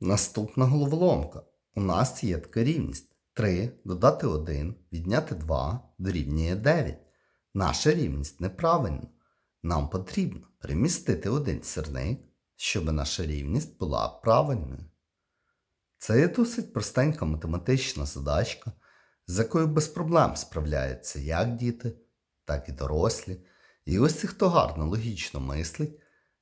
Наступна головоломка. У нас є така рівність. 3 додати 1, відняти 2 дорівнює 9. Наша рівність неправильна. Нам потрібно перемістити один сірник, щоб наша рівність була правильною. Це є досить простенька математична задачка, з якою без проблем справляються як діти, так і дорослі. І ось ті, хто гарно логічно мислить,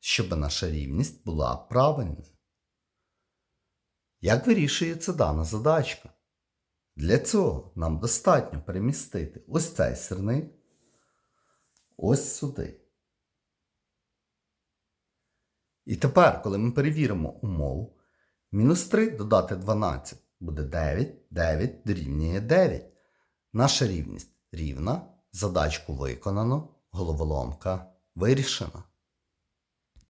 щоб наша рівність була правильною. Як вирішується дана задачка? Для цього нам достатньо перемістити ось цей сірник ось сюди. І тепер, коли ми перевіримо умову, мінус 3 додати 12 буде 9, 9 дорівнює 9. Наша рівність рівна, задачку виконано, головоломка вирішена.